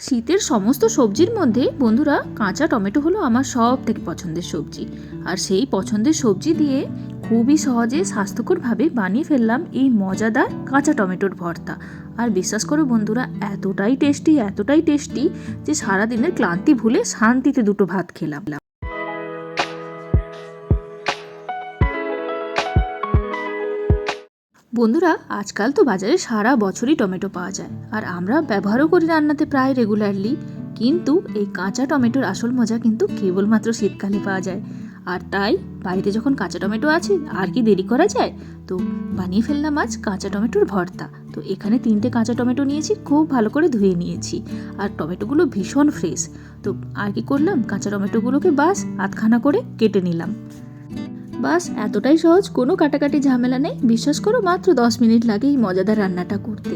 শীতের সমস্ত সবজির মধ্যে, বন্ধুরা, কাঁচা টমেটো হলো আমার সব থেকে পছন্দের সবজি। আর সেই পছন্দের সবজি দিয়ে খুবই সহজে, স্বাস্থ্যকরভাবে বানিয়ে ফেললাম এই মজাদার কাঁচা টমেটোর ভর্তা। আর বিশ্বাস করো বন্ধুরা, এতটাই টেস্টি এতটাই টেস্টি যে সারাদিনের ক্লান্তি ভুলে শান্তিতে দুটো ভাত খেলাম। বন্ধুরা, আজকাল তো বাজারে সারা বছরই টমেটো পাওয়া যায়। আর আমরা ব্যবহারও করি রান্নাতে প্রায় রেগুলারলি কিন্তু এই কাঁচা টমেটোর আসল মজা কিন্তু কেবলমাত্র শীতকালে পাওয়া যায়। আর তাই, বাড়িতে যখন কাঁচা টমেটো আছে, আর কি দেরি করা যায়? তো বানিয়ে ফেললাম আজ কাঁচা টমেটোর ভর্তা। তো এখানে তিনটে কাঁচা টমেটো নিয়েছি, খুব ভালো করে ধুয়ে নিয়েছি। আর টমেটোগুলো ভীষণ ফ্রেশ তো আর কি করলাম? কাঁচা টমেটোগুলোকে বাস আধখানা করে কেটে নিলাম। বাস, এতটাই সহজ, কোনো কাটাকাটি ঝামেলা নেই। বিশ্বাস করো, মাত্র দশ মিনিট লাগে এই মজাদার রান্নাটা করতে।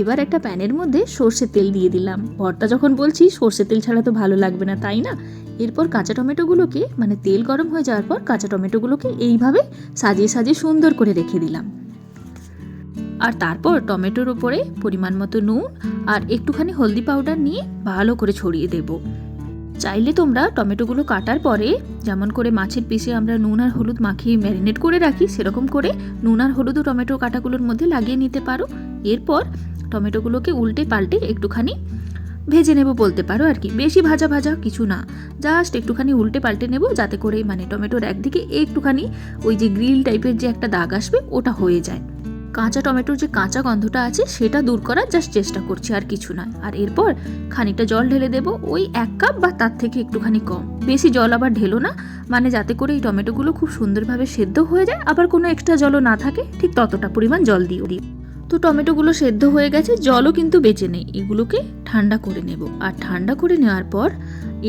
এবার একটা প্যানের মধ্যে সর্ষের তেল দিয়ে দিলাম। ভর্তা যখন বলছি, সর্ষের তেল ছাড়া তো ভালো লাগবে না, তাই না? এরপর কাঁচা টমেটোগুলোকে মানে তেল গরম হয়ে যাওয়ার পর কাঁচা টমেটোগুলোকে এইভাবে সাজিয়ে সাজিয়ে সুন্দর করে রেখে দিলাম। আর তারপর টমেটোর উপরে পরিমাণ মতো নুন আর একটুখানি হলদি পাউডার নিয়ে ভালো করে ছড়িয়ে দেবো। চাইলে তোমরা টমেটোগুলো কাটার পরে যেমন করে মাছের পিসে আমরা নুন আর হলুদ মাখিয়ে ম্যারিনেট করে রাখি, সেরকম করে নুন আর হলুদ ও টমেটো কাটাগুলোর মধ্যে লাগিয়ে নিতে পারো। এরপর টমেটোগুলোকে উল্টে পাল্টে একটুখানি ভেজে নেব বলতে পারো আর কি। বেশি ভাজা ভাজা কিছু না। জাস্ট একটুখানি উল্টে পাল্টে নেব যাতে করে মানে টমেটোর একদিকে একটুখানি ওই যে গ্রিল টাইপের যে একটা দাগ আসবে, ওটা হয়ে যায়। কাঁচা টমেটোর যে কাঁচা গন্ধটা আছে, সেটা দূর করার জাস্ট চেষ্টা করছি, আর কিছু নয়। আর এরপর খানিকটা জল ঢেলে দেবো, ওই এক কাপ বা তার থেকে একটুখানি কম। বেশি জল আবার ঢেলো না মানে যাতে করে এই টমেটোগুলো খুব সুন্দরভাবে সেদ্ধ হয়ে যায়, আবার কোনো এক্সট্রা জলও না থাকে, ঠিক ততটা পরিমাণ জল দিও দিই। তো টমেটোগুলো সেদ্ধ হয়ে গেছে, জলও কিন্তু বেঁচে নেই, এগুলোকে ঠান্ডা করে নেব। আর ঠান্ডা করে নেওয়ার পর,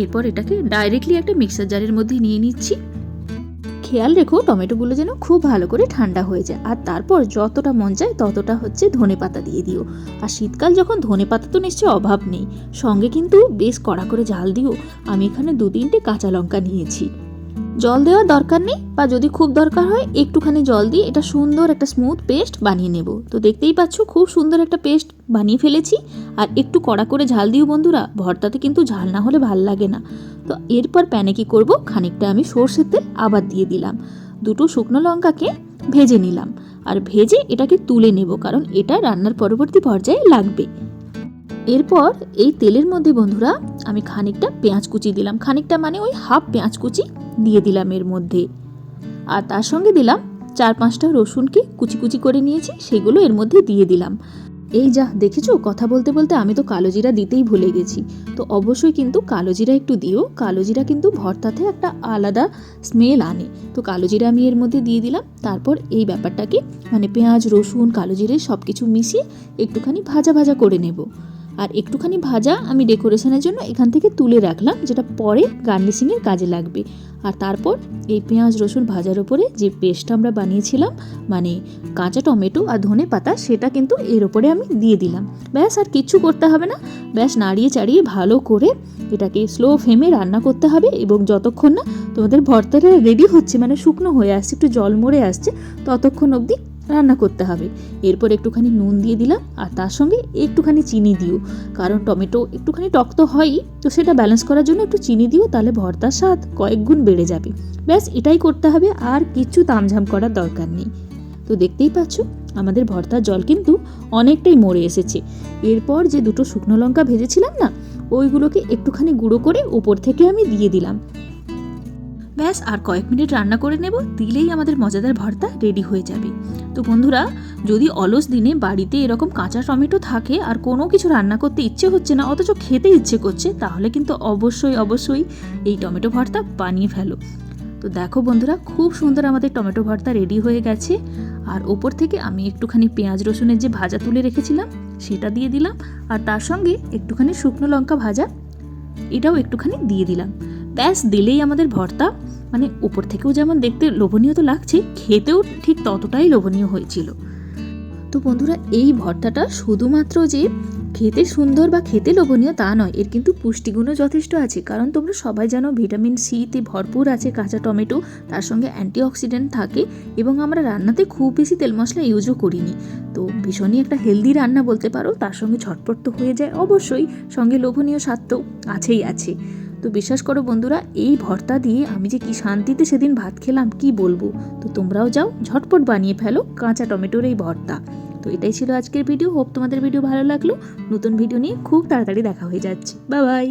এরপর এটাকে ডাইরেক্টলি একটা মিক্সার জারের মধ্যে নিয়ে নিচ্ছি। খেয়াল রেখো, টমেটোগুলো যেন খুব ভালো করে ঠান্ডা হয়ে যায়। আর তারপর যতটা মন চায় ততটা হচ্ছে ধনে পাতা দিয়ে দিও। আর শীতকাল যখন ধনে পাতা তো নিশ্চয়ই অভাব নেই, সঙ্গে কিন্তু বেশ কড়া করে ঝাল দিও। আমি এখানে দু তিনটে কাঁচা লঙ্কা নিয়েছি। জল দেওয়ার দরকার নেই বা যদি খুব দরকার হয় একটুখানি জল দিয়ে এটা সুন্দর একটা স্মুথ পেস্ট বানিয়ে নেব। তো দেখতেই পাচ্ছ খুব সুন্দর একটা পেস্ট বানিয়ে ফেলেছি। আর একটু কড়া করে ঝাল দিও বন্ধুরা, ভর্তাতে কিন্তু ঝাল না হলে ভালো লাগে না। তো এরপর প্যানে কি করব? খানিকটা আমি সর্ষের তেল আবার দিয়ে দিলাম। দুটো শুকনো লঙ্কাকে ভেজে নিলাম। আর ভেজে এটাকে তুলে নেব, কারণ এটা রান্নার পরবর্তী পর্যায়ে লাগবে। এরপর এই তেলের মধ্যে বন্ধুরা আমি খানিকটা পেঁয়াজ কুচি দিলাম। খানিকটা মানে ওই হাফ পেঁয়াজ কুচি দিয়ে দিলাম এর মধ্যে। আর তার সঙ্গে দিলাম চার পাঁচটা রসুনকে কুচি কুচি করে নিয়েছি, সেগুলো এর মধ্যে দিয়ে দিলাম। এই যা দেখেছ? কথা বলতে বলতে আমি তো কালো জিরা দিতেই ভুলে গেছি। তো অবশ্যই কিন্তু কালো জিরা একটু দিও। কালো জিরা কিন্তু ভর্তাতে একটা আলাদা স্মেল আনে। তো কালো জিরা আমি এর মধ্যে দিয়ে দিলাম। তারপর এই ব্যাপারটাকে মানে পেঁয়াজ, রসুন, কালো জিরে সব কিছু মিশিয়ে একটুখানি ভাজা ভাজা করে নেব। আর একটুখানি ভাজা আমি ডেকোরেশনের জন্য এখান থেকে তুলে রাখলাম, যেটা পরে গার্নিশিংয়ের কাজে লাগবে। আর তারপর এই পেঁয়াজ রসুন ভাজার ওপরে যে পেস্টটা আমরা বানিয়েছিলাম মানে কাঁচা টমেটো আর ধনে পাতা, সেটা কিন্তু এর ওপরে আমি দিয়ে দিলাম। ব্যাস, আর কিচ্ছু করতে হবে না। ব্যাস, নাড়িয়ে চাড়িয়ে ভালো করে এটাকে স্লো ফ্লেমে রান্না করতে হবে এবং যতক্ষণ না তোমাদের ভর্তাটা রেডি হচ্ছে মানে শুকনো হয়ে আসছে, একটু জল মরে আসছে, ততক্ষণ অবধি রান্না করতে হবে। এরপর একটুখানি নুন দিয়ে দিলাম, আর তার সঙ্গে একটুখানি চিনি দিও। কারণ টমেটো একটুখানি টক তো হয়ই, তো সেটা ব্যালেন্স করার জন্য একটু চিনি দিও, তাহলে ভর্তার স্বাদ কয়েক গুণ বেড়ে যাবে। ব্যাস, এটাই করতে হবে, আর কিচ্ছু তামঝাম করার দরকার নেই। তো দেখতেই পাচ্ছ, আমাদের ভর্তার জল কিন্তু অনেকটাই মরে এসেছে। এরপর যে দুটো শুকনো লঙ্কা ভেজেছিলাম না, ওইগুলোকে একটুখানি গুঁড়ো করে উপর থেকে আমি দিয়ে দিলাম। ব্যাস, আর কয়েক মিনিট রান্না করে নেব, দিলেই আমাদের মজাদার ভর্তা রেডি হয়ে যাবে। তো বন্ধুরা, যদি অলস দিনে বাড়িতে এরকম কাঁচা টমেটো থাকে আর কোনো কিছু রান্না করতে ইচ্ছে হচ্ছে না, অথচ খেতে ইচ্ছে করছে, তাহলে কিন্তু অবশ্যই অবশ্যই এই টমেটো ভর্তা বানিয়ে ফেলো। তো দেখো বন্ধুরা, খুব সুন্দর আমাদের টমেটো ভর্তা রেডি হয়ে গেছে। আর ওপর থেকে আমি একটুখানি পেঁয়াজ রসুনের যে ভাজা তুলে রেখেছিলাম, সেটা দিয়ে দিলাম। আর তার সঙ্গে একটুখানি শুকনো লঙ্কা ভাজা, এটাও একটুখানি দিয়ে দিলাম। ব্যাস, দিলেই আমাদের ভর্তা। মানে উপর থেকেও যেমন দেখতে লোভনীয় তো লাগছে, খেতেও ঠিক ততটাই লোভনীয় হয়েছিল। তো বন্ধুরা, এই ভর্তাটা শুধুমাত্র যে খেতে সুন্দর বা খেতে লোভনীয় তা নয়, এর কিন্তু পুষ্টিগুণও যথেষ্ট আছে। কারণ তোমরা সবাই জানো, ভিটামিন সিতে ভরপুর আছে কাঁচা টমেটো, তার সঙ্গে অ্যান্টিঅক্সিডেন্ট থাকে এবং আমরা রান্নাতে খুব বেশি তেল মশলা ইউজও করিনি। তো ভীষণই একটা হেলদি রান্না বলতে পারো, তার সঙ্গে ঝটপট তো হয়ে যায় অবশ্যই, সঙ্গে লোভনীয় স্বাদ তো আছেই আছে। তো বিশ্বাস করো বন্ধুরা, এই ভর্তা দিয়ে আমি যে কি শান্তিতে সেদিন ভাত খেলাম, কি বলব? তো তোমরাও যাও, ঝটপট বানিয়ে ফেলো কাঁচা টমেটোর এই ভর্তা। তো এটাই ছিল আজকের ভিডিও হোপ তোমাদের ভিডিও ভালো লাগল। নতুন ভিডিও নিয়ে খুব তাড়াতাড়ি দেখা হয়ে যাচ্ছে। Bye bye